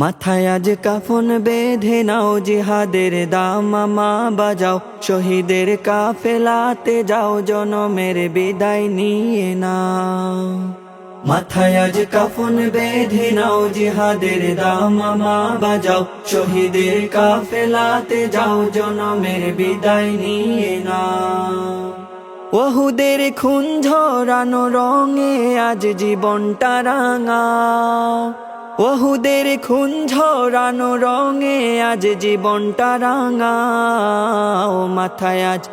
মাথায় আজ কাফন বেঁধে নাও, জিহাদের দামামা বাজাও। শহীদের কাফেলাতে যাও, জনমের বিদায় নিয়ে নাও। মাথায় আজ কাফন বেঁধে নাও, জিহাদের দামামা বাজাও। শহীদের কাফেলাতে যাও, জনমের বিদায় নিয়ে নাও। ওহুদের খুন ঝরানো রঙে আজ জীবনটা রাঙা ওহুদের খুন ঝরানো রঙে আজ জীবনটা রাঙা। ও মাথায় আজ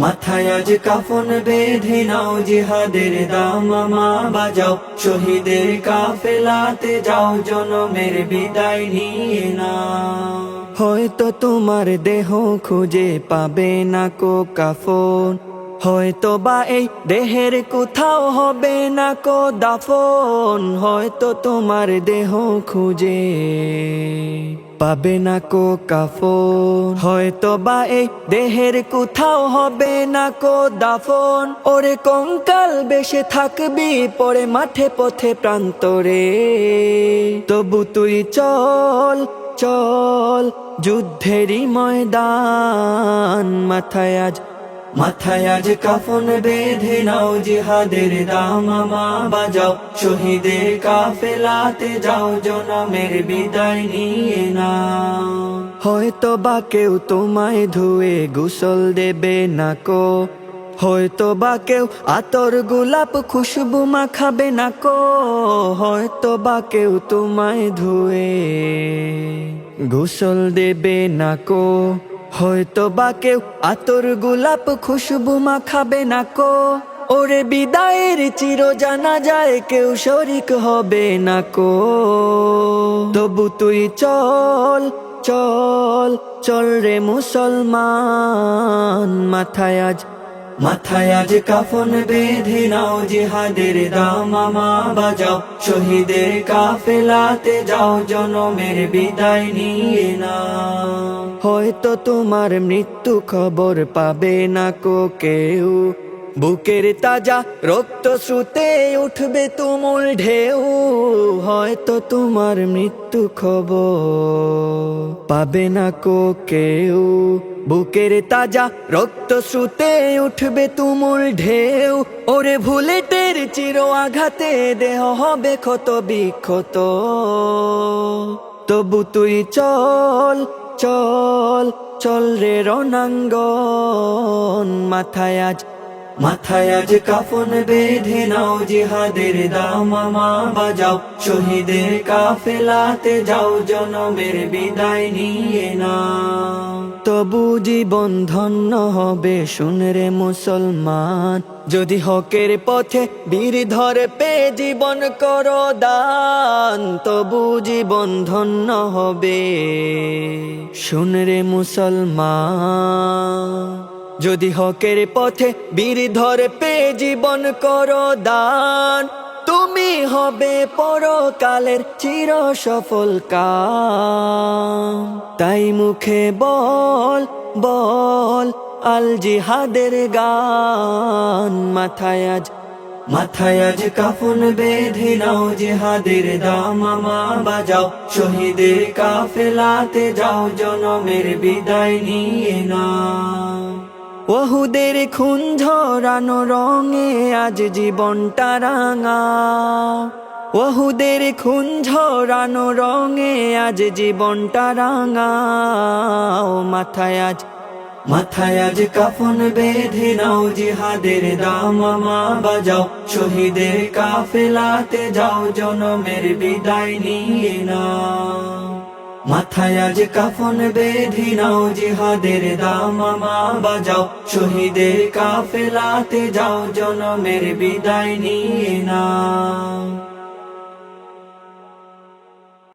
মাথায় আজ কাফন বেঁধে নাও, জিহাদের দামামা বাজাও। শহীদের কাফেলাতে যাও, জনমের বিদায় নিয়ে নাও। হয়তো তোমার দেহ খুঁজে পাবে না কো কাফন হয়তো বা এই দেহের কোথাও হবে না কো দাফন, হয়তো তোমার দেহ খুঁজে পাবে না কো কাফন। হয়তো বা এই দেহের কোথাও হবে না কো দাফন। ওরে কঙ্কাল বেশে থাকবি পরে মাঠে পথে প্রান্তরে। তবু তুই চল চল, যুদ্ধেরই ময়দান। মাথায় আজ মাথায় আজ কাফন বেঁধে নাও, জিহাদের দামামা বাজাও। শহীদের কাফেলাতে যাও, জনমের বিদায় নিয়ে না হয়তো বা কেউ তোমায় ধুয়ে গোসল দেবে না কো। হয়তো বা কেউ আতর গোলাপ খুশবু মাখাবে না কো। হয়তো বা কেউ তোমায় ধুয়ে গোসল দেবে না কো। হয়তো বা কেউ আতর গোলাপ খুশবু মাখাবে না কো। ওরে বিদায়ের চির জানা যায় কেউ শরিক হবে না কো। তবু তুই চল চল চল রে মুসলমান। মাথায় আজ মাথায় আজ কাফন বেঁধে নাও জিহাদের দামামা বাজাও। শহীদের কাফেলাতে যাও, জনমের বিদায় নিয়ে না হয়তো তোমার মৃত্যু খবর পাবে না কো কেউ। বুকের তাজা রক্ত শ্রুতে উঠবে তুমুল ঢেউ। হয়তো তোমার মৃত্যু খবর। পাবে না কো কেউ। বুকের তাজা রক্ত শ্রুতে উঠবে তুমুল ঢেউ। ওরে ভুলেটের চির আঘাতে দেহ হবে ক্ষত বিক্ষত। তবু তুই চল চল চল রে রণাঙ্গন। মাথায় আজ মাথায় আজ কাফন বেঁধে নাও জিহাদের দামামা বাজাও। শহীদের কাফেলাতে যাও, জনমের বিদায় নিয়ে নাও। তবু জীবন ধন্য হবে শুনরে মুসলমান। যদি হকের পথে বীর ধরে, পে জীবন করো দান। তবু জীবন ধন্য হবে শুনরে মুসলমান। যদি হকের পথে বীর ধরে পে জীবন করো দান তুমি হবে পরকালের চির সফল তাই মুখে বল বল, আল জিহাদের গান। মাথায় আজ মাথায় আজ কাফন বেঁধে নাও জিহাদের দামামা বাজাও। শহীদের কাফেলাতে যাও, জনমের বিদায় নিয়ে নাও। ওহুদের খুন ঝরানো রঙে আজ জীবনটা রাঙা। ওহুদের খুন ঝরানো রঙে আজ জীবনটা রাঙা। ও মাথায় আজ মাথায় আজ কাফন বেঁধে নাও, জিহাদের দামামা বাজাও। শহীদের কাফেলাতে যাও, জনমের বিদায় নিয়ে নাও। মাথায় আজ কাফন বেঁধে নাও, জিহাদের দামামা বাজাও। শহীদের কাফেলাতে যাও, জনমের বিদায় নিয়ে নাও।